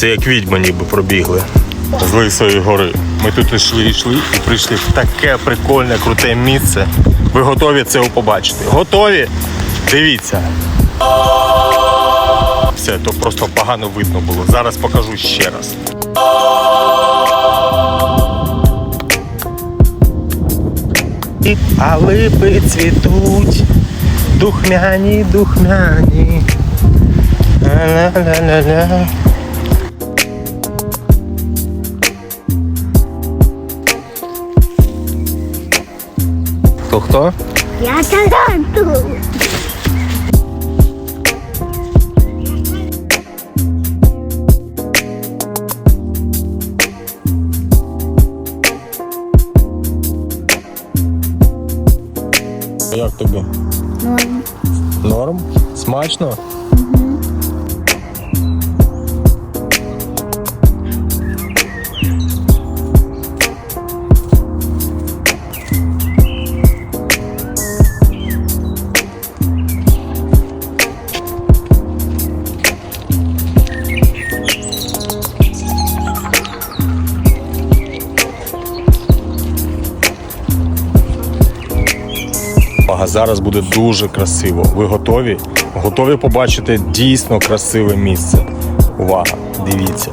Це як відьми ніби пробігли з Лисої гори. Ми тут йшли, йшли і прийшли в таке прикольне, круте місце. Ви готові це побачити? Готові? Дивіться. Все, то просто погано видно було. Зараз покажу ще раз. А липи цвітуть, духмяні, духмяні. Ла-ла-ла-ла. Хто хто? Я таранту. Як тобі? Норм. Норм? Смачно? А зараз буде дуже красиво. Ви готові? Готові побачити дійсно красиве місце. Увага! Дивіться.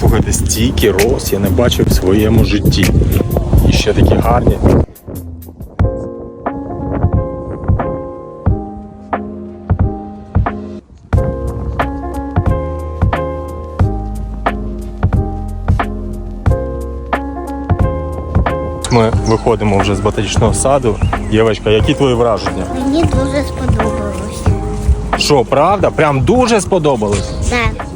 Послухайте, стільки роз я не бачив в своєму житті. І ще такі гарні. Ми виходимо вже з ботанічного саду. Євочка, які твої враження? Мені дуже сподобалось. Що, правда? Прям дуже сподобалось? Так.